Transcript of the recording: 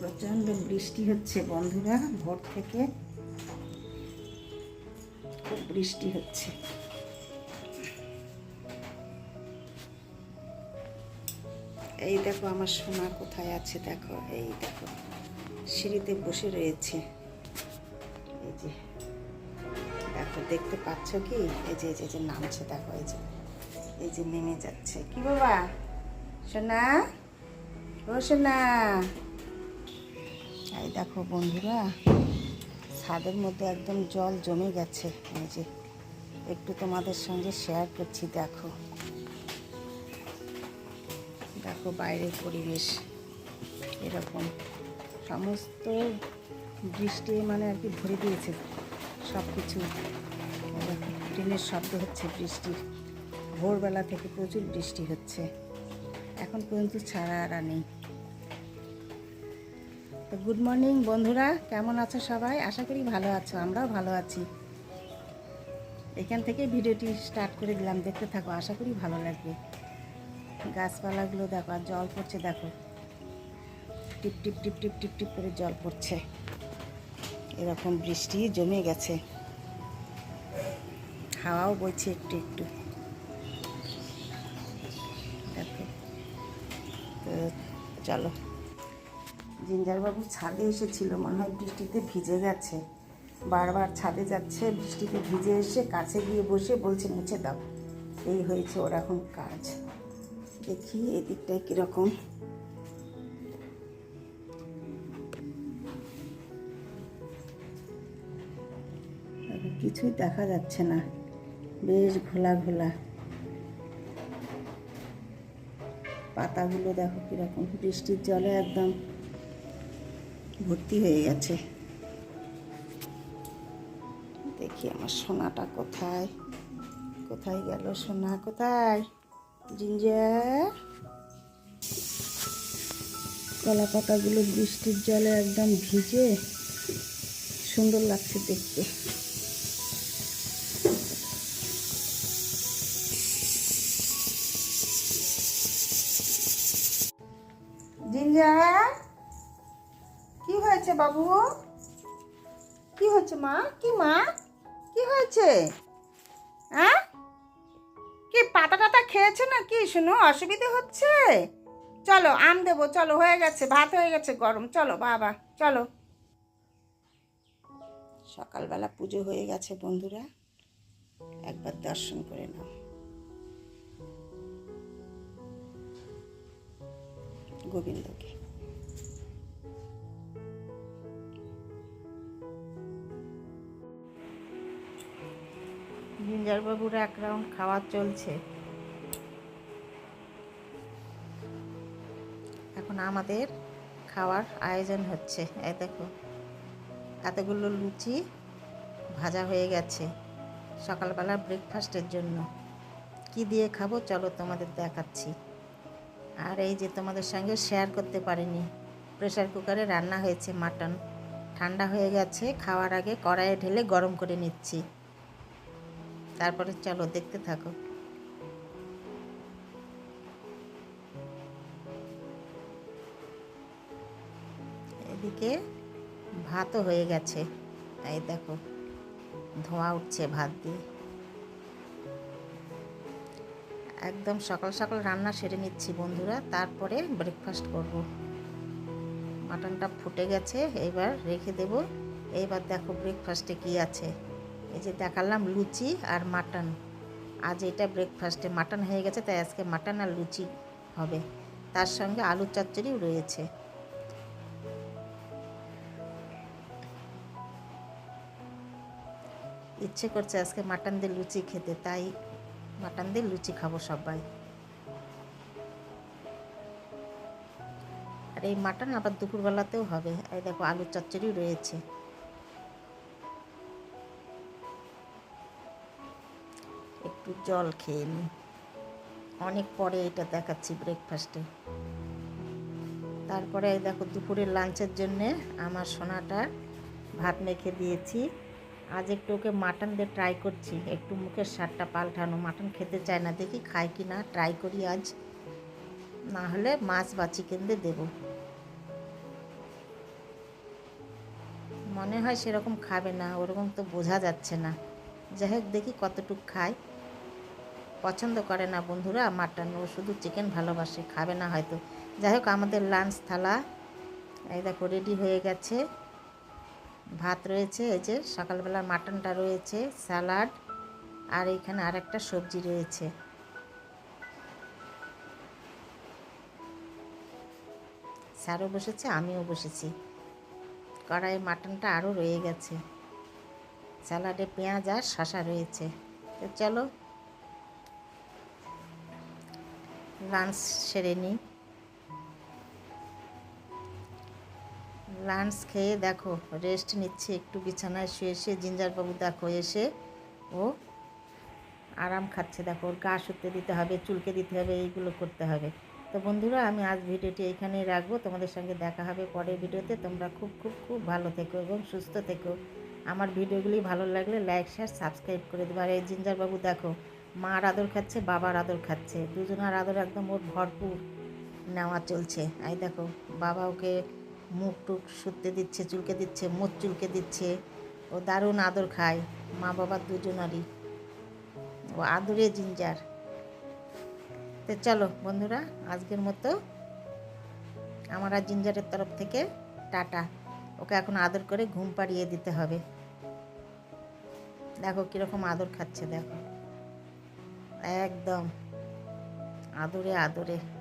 প্রচণ্ড বৃষ্টি হচ্ছে বন্ধুরা ভোর থেকে খুব বৃষ্টি হচ্ছে। এই দেখো আমার সোনা কোথায় আছে, দেখো, এই দেখো, সিঁড়িতে বসে রয়েছে। এই যে, দেখো, দেখতে পাচ্ছ কি? এই যে, এই যে- নামছে, দেখো, এই যে এই যে নেমে যাচ্ছে। কি বাবা? সোনা? ও সোনা? এই দেখো বন্ধুরা, ছাদের মধ্যে একদম জল জমে গেছে। এই যে, একটু তোমাদের সঙ্গে শেয়ার করছি, দেখো। দেখো বাইরের পরিবেশ এরকম। সমস্ত বৃষ্টি মানে আর কি ভরে দিয়েছে সব কিছু ট্রেনের শব্দ হচ্ছে বৃষ্টির। ভোরবেলা থেকে প্রচুর বৃষ্টি হচ্ছে। এখন পর্যন্ত ছাড়া আর নেই। তো গুড মর্নিং বন্ধুরা, কেমন আছো সবাই? আশা করি ভালো আছো, আমরাও ভালো আছি। এখান থেকে ভিডিওটি স্টার্ট করে দিলাম, দেখতে থাকো, আশা করি ভালো লাগবে। গাছপালাগুলো দেখো, আর জল পড়ছে, দেখো। টিপ টিপ টিপ টিপ টিপ টিপ করে জল পড়ছে। এরকম বৃষ্টি জমে গেছে। হাওয়াও বইছে একটু একটু। দেখো। তো চলো। জিঞ্জারবাবু ছাদে এসেছিল, মনে হয় বৃষ্টিতে ভিজে গেছে। বারবার ছাদে যাচ্ছে, বৃষ্টিতে ভিজে এসে কাছে গিয়ে বসে বলছে, মুছে দাও। এই হয়েছে ওর এখন কাজ। দেখি এদিকটায় কীরকম। কিছুই দেখা যাচ্ছে না। বেশ ঘোলা ঘোলা। পাতাগুলো দেখো কীরকম, বৃষ্টির জলে একদম ভর্তি হয়ে গেছে। দেখি আমার সোনাটা কোথায়? কোথায় গেল সোনা? কোথায়? জিঞ্জার। কলা পাতাগুলো বৃষ্টির জলে একদম ভিজে সুন্দর লাগছে দেখতে। জিঞ্জার, কি হয়েছে বাবু? কি হয়েছে মা? কি মা? কি হয়েছে? হ্যাঁ? কি পাতা টাতা খেয়েছে না কি শুনো, অসুবিধে হচ্ছে? চলো, আম দেবো, চলো, হয়ে গেছে, ভাত হয়ে গেছে, গরম, চলো, বাবা, চলো। সকালবেলা পুজো হয়ে গেছে, বন্ধুরা। একবার দর্শন করে নাও। গোবিন্দকে। জিঞ্জারবাবুর এক রাউন্ড খাওয়া চলছে। এখন আমাদের খাওয়ার আয়োজন হচ্ছে। এই দেখো, এতগুলো লুচি ভাজা হয়ে গেছে সকালবেলা ব্রেকফাস্টের জন্য। কি দিয়ে খাব চলো তোমাদের দেখাচ্ছি। আর এই যে তোমাদের সঙ্গে শেয়ার করতে পারিনি। প্রেশার কুকারে রান্না হয়েছে মাটন ঠান্ডা হয়ে গেছে, খাওয়ার আগে কড়াইয়ে ঢেলে গরম করে নিচ্ছি। তারপরে চলো, দেখতে থাকো। এদিকে ভাতও হয়ে গেছে এই দেখো, ধোঁয়া উঠছে ভাত দিয়ে। একদম সকাল সকাল রান্না সেরে নিচ্ছি বন্ধুরা, তারপরে ব্রেকফাস্ট করব। মাটনটা ফুটে গেছে, এবার রেখে দেব। এইবার দেখো ব্রেকফাস্টে কি আছে। এই যে দেখালাম লুচি আর মাটন। আজ এটা ব্রেকফাস্টে মাটন হয়ে গেছে, তাই আজকে মাটন আর লুচি হবে। তার সঙ্গে আলু চচ্চড়িও রয়েছে। ইচ্ছে করছে আজকে মাটন দিয়ে লুচি খেতে, তাই মাটন দিয়ে লুচি খাব সবাই। আর এই মাটন আবার দুপুরবেলাতেও হবে। এই দেখো আলু চচ্চড়ি রয়েছে। একটু জল খেয়ে নিই অনেক পরে এটা দেখাচ্ছি ব্রেকফাস্টে তারপরে দেখো দুপুরের লাঞ্চের জন্যে আমার সোনাটা ভাত মেখে দিয়েছি। আজ একটু ওকে মাটন দিয়ে ট্রাই করছি। একটু মুখের স্বাদটা পাল্টানো। মাটন খেতে চায় না। দেখি খায় কি না? ট্রাই করি আজ। না হলে মাছ বা চিকেন দিয়ে দেবো। মনে হয় সেরকম খাবে না। ওরকম তো বোঝা যাচ্ছে না। যাই হোক, দেখি কতটুক খায়। পছন্দ করে না বন্ধুরা, মাটন ও শুধু চিকেন ভালোবাসে, খাবে না হয়তো। যাই হোক আমাদের লাঞ্চ থালা, এই দেখো রেডি হয়ে গেছে। ভাত রয়েছে, এই যে সকালবেলা মাটনটা রয়েছে স্যালাড আর এইখানে আর একটা সবজি রয়েছে। স্যারও বসেছে, আমিও বসেছি। কড়াই মাটনটা আরও রয়ে গেছে। স্যালাডে পেঁয়াজ আর শশা রয়েছে। তো চলো লাঞ্চ সেরে নিই লাঞ্চ খেয়ে দেখো রেস্ট নিচ্ছে, একটু বিছানায় শুয়ে শুয়ে জিঞ্জারবাবু দেখো এসে, ও আরাম খাচ্ছে। দেখো, ওর গা শুতে দিতে হবে, চুলকে দিতে হবে, এইগুলো করতে হবে। তো বন্ধুরা, আমি আজ ভিডিওটি এখানেই রাখব। তোমাদের সঙ্গে দেখা হবে পরের ভিডিওতে। তোমরা খুব খুব খুব ভালো থেকো এবং সুস্থ থেকো। আমার ভিডিওগুলি ভালো লাগলে লাইক শেয়ার সাবস্ক্রাইব করে দেবো। আর এই জিঞ্জারবাবু দেখো মার আদর খাচ্ছে, বাবার আদর খাচ্ছে। দুজনের আদর একদম ওর ভরপুর নেওয়া চলছে। এই দেখো, বাবা ওকে মুখ টুক শুতে দিচ্ছে, চুলকে দিচ্ছে মুখ চুলকে দিচ্ছে। ও দারুণ আদর খায়, মা বাবার দুজনারই। ও আদরে জিঞ্জার। তো চলো বন্ধুরা, আজকের মতো আমার আর জিঞ্জারের তরফ থেকে টাটা। ওকে এখন আদর করে ঘুম পাড়িয়ে দিতে হবে। দেখো কীরকম আদর খাচ্ছে, দেখো। একদম। আদরে আদরে।